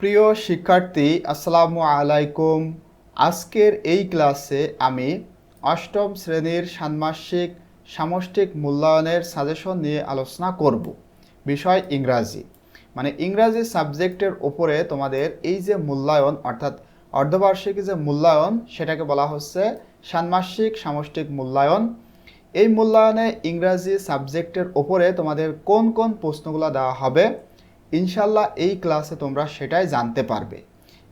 প্রিয় শিক্ষার্থী, আসসালামু আলাইকুম। আজকের এই ক্লাসে আমি অষ্টম শ্রেণির ষান্মাসিক সামষ্টিক মূল্যায়নের সাজেশন নিয়ে আলোচনা করব। বিষয় ইংরাজি। মানে ইংরাজি সাবজেক্টের ওপরে তোমাদের এই যে মূল্যায়ন, অর্থাৎ অর্ধবার্ষিকী যে মূল্যায়ন, সেটাকে বলা হচ্ছে ষান্মাসিক সামষ্টিক মূল্যায়ন। এই মূল্যায়নে ইংরাজি সাবজেক্টের ওপরে তোমাদের কোন কোন প্রশ্নগুলো দেওয়া হবে ইনশাল্লাহ এই ক্লাসে তোমরা সেটাই জানতে পারবে।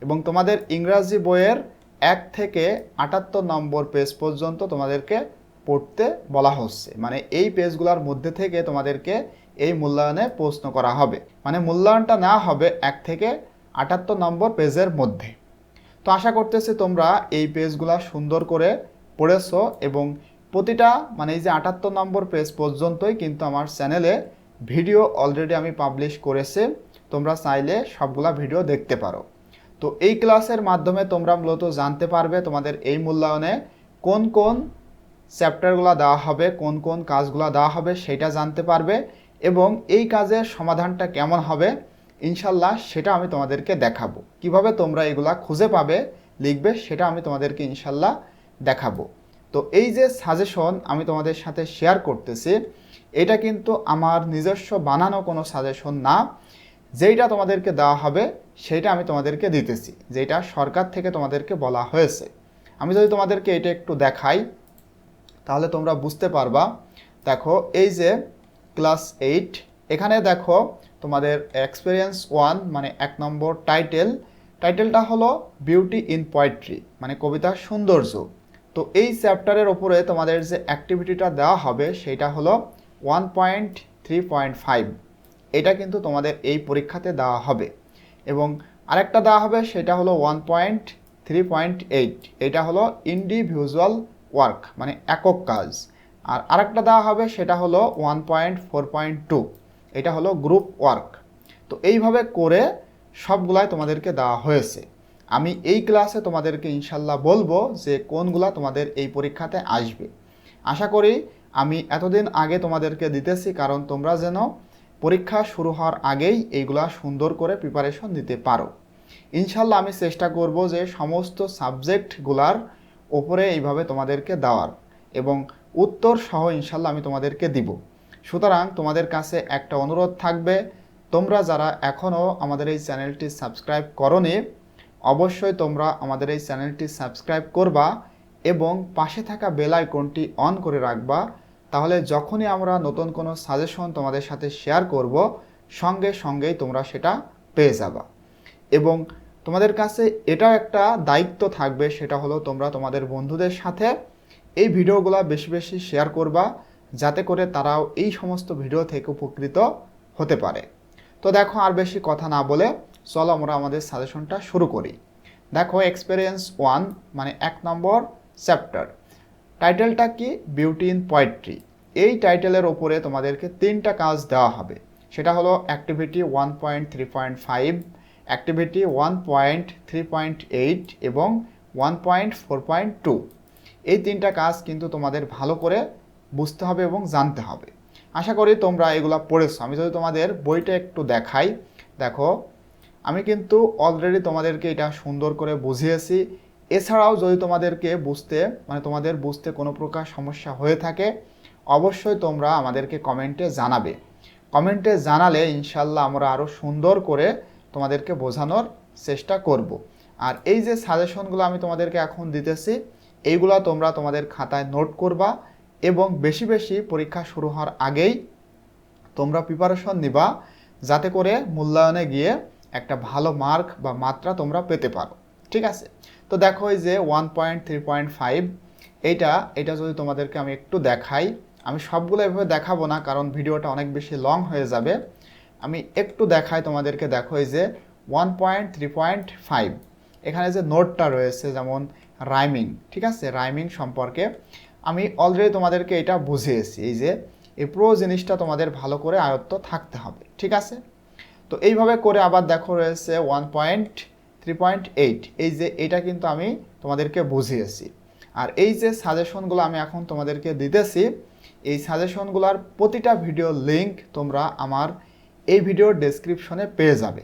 এবং তোমাদের ইংরাজি বইয়ের এক থেকে আটাত্তর নম্বর পেজ পর্যন্ত তোমাদেরকে পড়তে বলা হচ্ছে। মানে এই পেজগুলোর মধ্যে থেকে তোমাদেরকে এই মূল্যায়নে প্রশ্ন করা হবে। মানে মূল্যায়নটা নেওয়া হবে এক থেকে আটাত্তর নম্বর পেজের মধ্যে। তো আশা করতেছি তোমরা এই পেজগুলা সুন্দর করে পড়েছো এবং প্রতিটা মানে এই যে আটাত্তর নম্বর পেজ পর্যন্তই কিন্তু আমার চ্যানেলে ভিডিও অলরেডি আমি পাবলিশ করেছি, তোমরা চাইলে সবগুলা ভিডিও দেখতে পারো। তো এই ক্লাসের মাধ্যমে তোমরা মূলত জানতে পারবে তোমাদের এই মূল্যায়নে কোন কোন চ্যাপ্টারগুলো দেওয়া হবে, কোন কোন কাজগুলো দেওয়া হবে, সেটা জানতে পারবে এবং এই কাজের সমাধানটা কেমন হবে, ইনশাল্লাহ সেটা আমি তোমাদেরকে দেখাবো। কীভাবে তোমরা এগুলা খুঁজে পাবে, লিখবে, সেটা আমি তোমাদেরকে ইনশাল্লাহ দেখাবো। তো এই যে সাজেশন আমি তোমাদের সাথে শেয়ার করতেছি এটা কিন্তু আমার নিজস্ব বানানো কোনো সাজেশন না। যেইটা তোমাদেরকে দেওয়া হবে, সেইটা আমি তোমাদেরকে দিতেছি। যেটা সরকার থেকে তোমাদেরকে বলা হয়েছে। আমি যদি তোমাদেরকে এটা একটু দেখাই, তাহলে তোমরা বুঝতে পারবা। দেখো, এই যে ক্লাস এইট এখানে দেখো তোমাদের এক্সপিরিয়েন্স ওয়ান মানে এক নম্বর টাইটেল টাইটেলটা হলো বিউটি ইন পোয়েট্রি মানে কবিতার সৌন্দর্য। তো এই চ্যাপ্টারের ওপরে তোমাদের যে অ্যাক্টিভিটিটা দেওয়া হবে সেটা হলো one point three point five এটা কিন্তু তোমাদের এই পরীক্ষাতে দেওয়া হবে। এবং আরেকটা দেওয়া হবে, সেটা হলো one point three point eight এটা হলো ইন্ডিভিজুয়াল ওয়ার্ক মানে একক কাজ। আর আরেকটা দেওয়া হবে, সেটা হলো one point four point two এটা হলো গ্রুপ ওয়ার্ক তো এইভাবে করে সবগুলাই তোমাদেরকে দেওয়া হয়েছে। আমি এই ক্লাসে তোমাদেরকে ইনশাল্লাহ বলব যে কোনগুলা তোমাদের এই পরীক্ষাতে আসবে। আশা করি আমি এতদিন আগে তোমাদেরকে দিতেছি, কারণ তোমরা যেন পরীক্ষা শুরু হওয়ার আগেই এইগুলা সুন্দর করে প্রিপারেশন দিতে পারো। ইনশাল্লাহ আমি চেষ্টা করব যে সমস্ত সাবজেক্টগুলার ওপরে এইভাবে তোমাদেরকে দেওয়ার এবং উত্তর সহ ইনশাল্লাহ আমি তোমাদেরকে দিব। সুতরাং তোমাদের কাছে একটা অনুরোধ থাকবে, তোমরা যারা এখনও আমাদের এই চ্যানেলটি সাবস্ক্রাইব করনি, অবশ্যই তোমরা আমাদের এই চ্যানেলটি সাবস্ক্রাইব করবা এবং পাশে থাকা বেল আইকনটি অন করে রাখবা তাহলে যখনই আমরা নতুন কোনো সাজেশন তোমাদের সাথে শেয়ার করব, সঙ্গে সঙ্গেই তোমরা সেটা পেয়ে যাবা। এবং তোমাদের কাছে এটা একটা দায়িত্ব থাকবে, সেটা হলো তোমরা তোমাদের বন্ধুদের সাথে এই ভিডিওগুলো বেশি বেশি শেয়ার করবা, যাতে করে তারাও এই সমস্ত ভিডিও থেকে উপকৃত হতে পারে। তো দেখো আর বেশি কথা না বলে চলো আমরা আমাদের সাজেশনটা শুরু করি। দেখো এক্সপিরিয়েন্স ওয়ান মানে এক নম্বর চ্যাপ্টার টাইটেলটা কি? বিউটি ইন পোয়েট্রি এই টাইটেলের ওপরে তোমাদেরকে তিনটা কাজ দেওয়া হবে। সেটা হলো activity one point three point five activity one point three point eight এবং one point four point two এই তিনটা কাজ কিন্তু তোমাদের ভালো করে বুঝতে হবে এবং জানতে হবে। আশা করি তোমরা এগুলো পড়েছো। আমি যদি তোমাদের বইটা একটু দেখাই। দেখো, আমি কিন্তু অলরেডি তোমাদেরকে এটা সুন্দর করে বুঝিয়েছি। এছাড়াও যদি তোমাদেরকে বুঝতে মানে তোমাদের বুঝতে কোনো প্রকার সমস্যা হয়ে থাকে, অবশ্যই তোমরা আমাদেরকে কমেন্টে জানাবে কমেন্টে জানালে ইনশাল্লাহ আমরা আরও সুন্দর করে তোমাদেরকে বোঝানোর চেষ্টা করব। আর এই যে সাজেশনগুলো আমি তোমাদেরকে এখন দিতেছি, এইগুলো তোমরা তোমাদের খাতায় নোট করবা এবং বেশি বেশি পরীক্ষা শুরু হওয়ার আগেই তোমরা প্রিপারেশন নিবা, যাতে করে মূল্যায়নে গিয়ে একটা ভালো মার্ক বা মাত্রা তোমরা পেতে পারো ঠিক আছে? তো দেখো এই যে one point three point five এইটা এটা যদি তোমাদেরকে আমি একটু দেখাই, আমি সবগুলো এভাবে দেখাবো না, কারণ ভিডিওটা অনেক বেশি লং হয়ে যাবে। আমি একটু দেখাই তোমাদেরকে, দেখো এই যে one point three point five এখানে যে নোটটা রয়েছে, যেমন রাইমিং ঠিক আছে? রাইমিং সম্পর্কে, আমি অলরেডি তোমাদেরকে এটা বুঝিয়েছি, এই যে এই পুরো জিনিসটা তোমাদের ভালো করে আয়ত্ত থাকতে হবে, ঠিক আছে? তো এইভাবে করে আবার দেখো রয়েছে one point three point eight এই যে এটা কিন্তু আমি তোমাদেরকে বুঝিয়েছি। আর এই যে সাজেশনগুলো আমি এখন তোমাদেরকে দিতেছি, এই সাজেশনগুলোর প্রতিটা ভিডিও লিঙ্ক তোমরা আমার এই ভিডিও ডেসক্রিপশনে পেয়ে যাবে।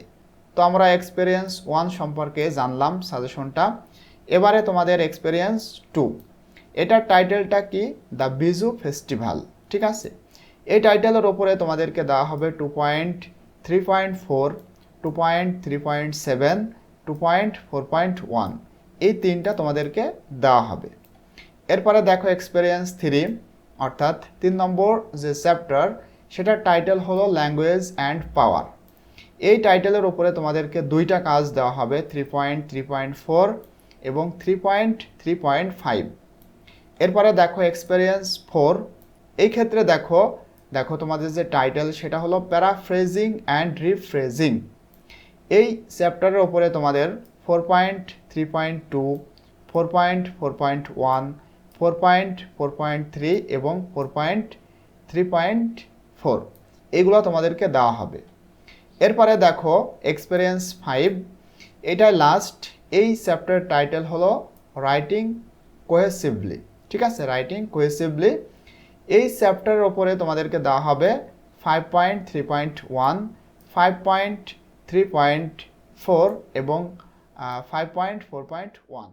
তো আমরা এক্সপিরিয়েন্স ওয়ান সম্পর্কে জানলাম সাজেশনটা এবারে তোমাদের এক্সপিরিয়েন্স টু এটার টাইটেলটা কি? দ্য বিজু ফেস্টিভ্যাল ঠিক আছে? এই টাইটেলের ওপরে তোমাদেরকে দেওয়া হবে two point three point four two point three point seven two point four point one এই তিনটা তোমাদেরকে দেওয়া হবে। এরপরে দেখো এক্সপিরিয়েন্স থ্রি অর্থাৎ তিন নম্বর যে চ্যাপ্টার সেটার টাইটেল হলো ল্যাঙ্গুয়েজ অ্যান্ড পাওয়ার এই টাইটেলের উপরে তোমাদেরকে দুইটা কাজ দেওয়া হবে three point three point four এবং three point three point five এরপরে দেখো এক্সপিরিয়েন্স ফোর এই ক্ষেত্রে দেখো দেখো তোমাদের যে টাইটেল সেটা হলো প্যারাফ্রেজিং অ্যান্ড রিফ্রেজিং এই চ্যাপ্টারের ওপরে তোমাদের four point three point two four point four point one four point four point three এবং four point three point four এগুলো তোমাদেরকে দেওয়া হবে। এরপরে দেখো এক্সপিরিয়েন্স ফাইভ এটা লাস্ট এই চ্যাপ্টার টাইটেল হলো রাইটিং কোহেসিভলি ঠিক আছে? রাইটিং কোহেসিভলি এই চ্যাপ্টারের ওপরে তোমাদেরকে দেওয়া হবে five point three point one five point three point four এবং five point four point one